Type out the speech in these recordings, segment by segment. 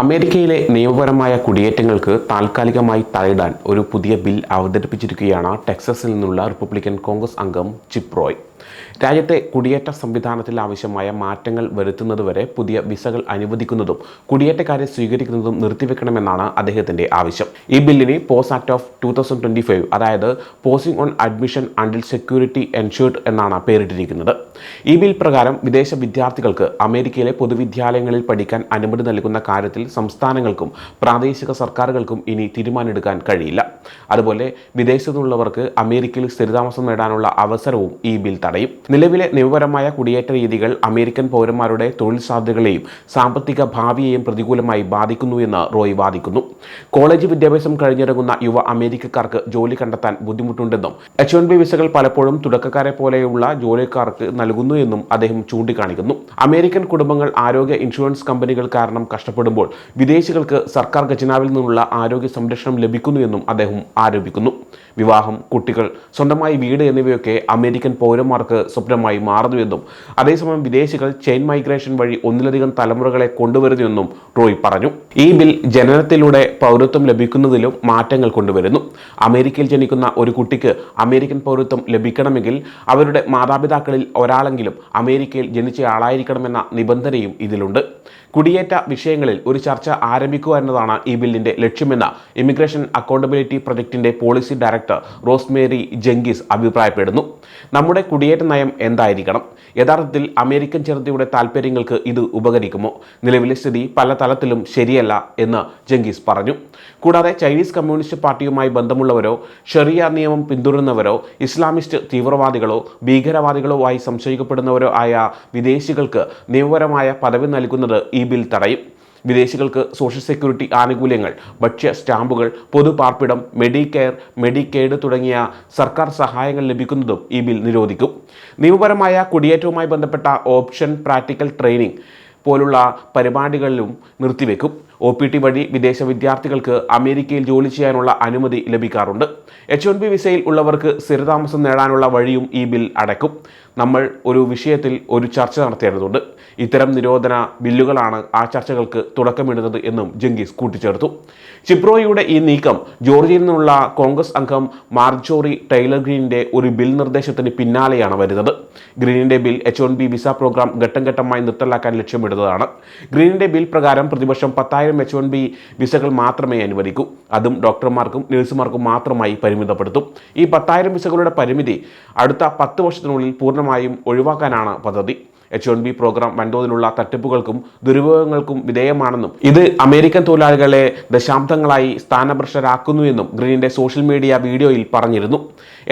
അമേരിക്കയിലെ നിയമപരമായ കുടിയേറ്റങ്ങൾക്ക് താൽക്കാലികമായി തടയിടാൻ ഒരു പുതിയ ബിൽ അവതരിപ്പിച്ചിരിക്കുകയാണ് ടെക്സസിൽ നിന്നുള്ള റിപ്പബ്ലിക്കൻ കോൺഗ്രസ് അംഗം ചിപ്പ് റോയ്. രാജ്യത്തെ കുടിയേറ്റ സംവിധാനത്തിൽ ആവശ്യമായ മാറ്റങ്ങൾ വരുത്തുന്നതുവരെ പുതിയ വിസകൾ അനുവദിക്കുന്നതും കുടിയേറ്റക്കാരെ സ്വീകരിക്കുന്നതും നിർത്തിവെക്കണമെന്നാണ് അദ്ദേഹത്തിന്റെ ആവശ്യം. ഈ ബില്ലിന് pause act of two thousand twenty five അതായത് pausing on admission until security ensured എന്നാണ് പേരിട്ടിരിക്കുന്നത്. ഈ ബിൽ പ്രകാരം വിദേശ വിദ്യാർത്ഥികൾക്ക് അമേരിക്കയിലെ പൊതുവിദ്യാലയങ്ങളിൽ പഠിക്കാൻ അനുമതി നൽകുന്ന കാര്യത്തിൽ സംസ്ഥാനങ്ങൾക്കും പ്രാദേശിക സർക്കാരുകൾക്കും ഇനി തീരുമാനമെടുക്കാൻ കഴിയില്ല. അതുപോലെ വിദേശത്തുള്ളവർക്ക് അമേരിക്കയിൽ സ്ഥിരതാമസം നേടാനുള്ള അവസരവും ഈ ബിൽ തടയും. നിലവിലെ നിയമപരമായ കുടിയേറ്റ രീതികൾ അമേരിക്കൻ പൗരന്മാരുടെ തൊഴിൽ സാധ്യതകളെയും സാമ്പത്തിക ഭാവിയെയും പ്രതികൂലമായി ബാധിക്കുന്നു എന്ന് റോയ് വാദിക്കുന്നു. കോളേജ് വിദ്യാഭ്യാസം കഴിഞ്ഞിറങ്ങുന്ന യുവ അമേരിക്കക്കാർക്ക് ജോലി കണ്ടെത്താൻ ബുദ്ധിമുട്ടുണ്ടെന്നും എച്ച് വൺ ബി വിസകൾ പലപ്പോഴും തുടക്കക്കാരെ പോലെയുള്ള ജോലിക്കാർക്ക് നൽകുന്നു എന്നും അദ്ദേഹം ചൂണ്ടിക്കാണിക്കുന്നു. അമേരിക്കൻ കുടുംബങ്ങൾ ആരോഗ്യ ഇൻഷുറൻസ് കമ്പനികൾ കാരണം കഷ്ടപ്പെടുമ്പോൾ വിദേശികൾക്ക് സർക്കാർ ഖജനാവിൽ നിന്നുള്ള ആരോഗ്യ സംരക്ഷണം ലഭിക്കുന്നു എന്നും അദ്ദേഹം ആരോപിക്കുന്നു. വിവാഹം കുട്ടികൾ സ്വന്തമായി വീട് എന്നിവയൊക്കെ അമേരിക്കൻ പൗരന്മാർക്ക് സ്വപ്നമായി മാറുന്നുവെന്നും അതേസമയം വിദേശികൾ ചെയിൻ മൈഗ്രേഷൻ വഴി ഒന്നിലധികം തലമുറകളെ കൊണ്ടുവരുന്നുവെന്നും റോയ് പറഞ്ഞു. ഈ ബിൽ ജനനത്തിലൂടെ പൗരത്വം ലഭിക്കുന്നതിലും മാറ്റങ്ങൾ കൊണ്ടുവരുന്നു. അമേരിക്കയിൽ ജനിക്കുന്ന ഒരു കുട്ടിക്ക് അമേരിക്കൻ പൗരത്വം ലഭിക്കണമെങ്കിൽ അവരുടെ മാതാപിതാക്കളിൽ ഒരാളെങ്കിലും അമേരിക്കയിൽ ജനിച്ചയാളായിരിക്കണമെന്ന നിബന്ധനയും ഇതിലുണ്ട്. കുടിയേറ്റ വിഷയങ്ങളിൽ ഒരു ചർച്ച ആരംഭിക്കുക എന്നതാണ് ഈ ബില്ലിന്റെ ലക്ഷ്യമെന്ന് ഇമിഗ്രേഷൻ അക്കൗണ്ടബിലിറ്റി പ്രൊജക്ടിന്റെ പോളിസി ഡയറക്ടർ റോസ്മേരി ജെങ്കിസ് അഭിപ്രായപ്പെടുന്നു. നമ്മുടെ കുടിയേറ്റ നയം എന്തായിരിക്കണം? യഥാർത്ഥത്തിൽ അമേരിക്കൻ ജനതയുടെ താൽപ്പര്യങ്ങൾക്ക് ഇത് ഉപകരിക്കുമോ? നിലവിലെ സ്ഥിതി പല തലത്തിലും ശരിയല്ല എന്ന് ജംഗീസ് പറഞ്ഞു. കൂടാതെ ചൈനീസ് കമ്മ്യൂണിസ്റ്റ് പാർട്ടിയുമായി ബന്ധമുള്ളവരോ ഷെറിയ നിയമം പിന്തുടരുന്നവരോ ഇസ്ലാമിസ്റ്റ് തീവ്രവാദികളോ ഭീകരവാദികളോ ആയി സംശയിക്കപ്പെടുന്നവരോ ആയ വിദേശികൾക്ക് നിയമപരമായ പദവി നൽകുന്നത് ഈ ബിൽ തടയും. വിദേശികൾക്ക് സോഷ്യൽ സെക്യൂരിറ്റി ആനുകൂല്യങ്ങൾ ഭക്ഷ്യ സ്റ്റാമ്പുകൾ പൊതുപാർപ്പിടം മെഡിക്കെയർ മെഡിക്കേഡ് തുടങ്ങിയ സർക്കാർ സഹായങ്ങൾ ലഭിക്കുന്നതും ഈ ബിൽ നിരോധിക്കും. നിയമപരമായ കുടിയേറ്റവുമായി ബന്ധപ്പെട്ട ഓപ്ഷൻ പ്രാക്ടിക്കൽ ട്രെയിനിങ് പോലുള്ള പരിപാടികളിലും നിർത്തിവെക്കും. ഒ പി ടി വഴി വിദേശ വിദ്യാർത്ഥികൾക്ക് അമേരിക്കയിൽ ജോലി ചെയ്യാനുള്ള അനുമതി ലഭിക്കാറുണ്ട്. എച്ച് വൺ ബി വിസയിൽ ഉള്ളവർക്ക് സ്ഥിരതാമസം നേടാനുള്ള വഴിയും ഈ ബിൽ അടയ്ക്കും. നമ്മൾ ഒരു വിഷയത്തിൽ ഒരു ചർച്ച നടത്തേണ്ടതുണ്ട്. ഇത്തരം നിരോധന ബില്ലുകളാണ് ആ ചർച്ചകൾക്ക് തുടക്കമിടുന്നത് എന്നും ജംഗീസ് കൂട്ടിച്ചേർത്തു. ചിപ്രോയുടെ ഈ നീക്കം ജോർജിയയിൽ നിന്നുള്ള കോൺഗ്രസ് അംഗം മാർജോറി ടൈലർ ഗ്രീനിന്റെ ഒരു ബിൽ നിർദ്ദേശത്തിന് പിന്നാലെയാണ് വരുന്നത്. ഗ്രീനിന്റെ bill H one B visa program ഘട്ടം ഘട്ടമായി നിർത്തലാക്കാൻ ലക്ഷ്യമിടുന്നതാണ്. ഗ്രീനിന്റെ ബിൽ പ്രകാരം പ്രതിവർഷം പത്തായിരം എച്ച് വൺ ബി വിസകൾ മാത്രമേ അനുവദിക്കൂ. അതും ഡോക്ടർമാർക്കും നഴ്സുമാർക്കും മാത്രമായി പരിമിതപ്പെടുത്തും. ഈ പത്തായിരം വിസകളുടെ പരിമിതി അടുത്ത പത്ത് വർഷത്തിനുള്ളിൽ പൂർണമായും ഒഴിവാക്കാനാണ് പദ്ധതി. എച്ച് വൺ ബി പ്രോഗ്രാം വൻതോതിലുള്ള തട്ടിപ്പുകൾക്കും ദുരുപയോഗങ്ങൾക്കും വിധേയമാണെന്നും ഇത് അമേരിക്കൻ തൊഴിലാളികളെ ദശാബ്ദങ്ങളായി സ്ഥാനഭ്രഷ്ടരാക്കുന്നുവെന്നും ഗ്രീനിന്റെ സോഷ്യൽ മീഡിയ വീഡിയോയിൽ പറഞ്ഞിരുന്നു.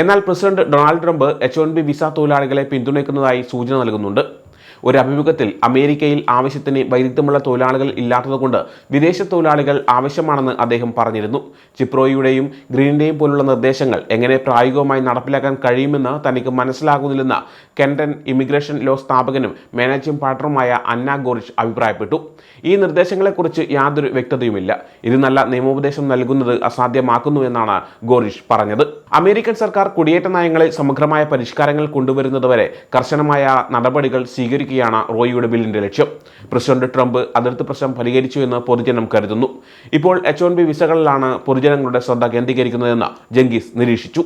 എന്നാൽ president Donald Trump H one B visa തൊഴിലാളികളെ പിന്തുണയ്ക്കുന്നതായി സൂചന നൽകുന്നുണ്ട്. ഒരു അഭിമുഖത്തിൽ അമേരിക്കയിൽ ആവശ്യത്തിന് വൈദഗ്ധ്യമുള്ള തൊഴിലാളികൾ ഇല്ലാത്തതുകൊണ്ട് വിദേശ തൊഴിലാളികൾ ആവശ്യമാണെന്ന് അദ്ദേഹം പറഞ്ഞിരുന്നു. ചിപ്രോയുടെയും ഗ്രീനിന്റെയും പോലുള്ള നിർദ്ദേശങ്ങൾ എങ്ങനെ പ്രായോഗികമായി നടപ്പിലാക്കാൻ കഴിയുമെന്ന് തനിക്ക് മനസ്സിലാകുന്നില്ലെന്ന് കെൻഡൻ ഇമിഗ്രേഷൻ ലോ സ്ഥാപകനും മാനേജിംഗ് പാർട്ണറുമായ അന്ന ഗോറിഷ് അഭിപ്രായപ്പെട്ടു. ഈ നിർദ്ദേശങ്ങളെക്കുറിച്ച് യാതൊരു വ്യക്തതയുമില്ല. ഇത് നല്ല നിയമോപദേശം നൽകുന്നത് അസാധ്യമാക്കുന്നു എന്നാണ് ഗോറിഷ് പറഞ്ഞത്. അമേരിക്കൻ സർക്കാർ കുടിയേറ്റ നയങ്ങളിൽ സമഗ്രമായ പരിഷ്കാരങ്ങൾ കൊണ്ടുവരുന്നതുവരെ കർശനമായ നടപടികൾ സ്വീകരിക്കുകയാണ് റോയിയുടെ ബില്ലിന്റെ ലക്ഷ്യം. പ്രസിഡന്റ് ട്രംപ് അതിർത്തി പ്രശ്നം പരിഹരിച്ചു എന്ന് പൊതുജനം കരുതുന്നു. ഇപ്പോൾ എച്ച് ഒൻ ബി വിസകളിലാണ് പൊതുജനങ്ങളുടെ ശ്രദ്ധ കേന്ദ്രീകരിക്കുന്നതെന്ന് ജംഗീസ് നിരീക്ഷിച്ചു.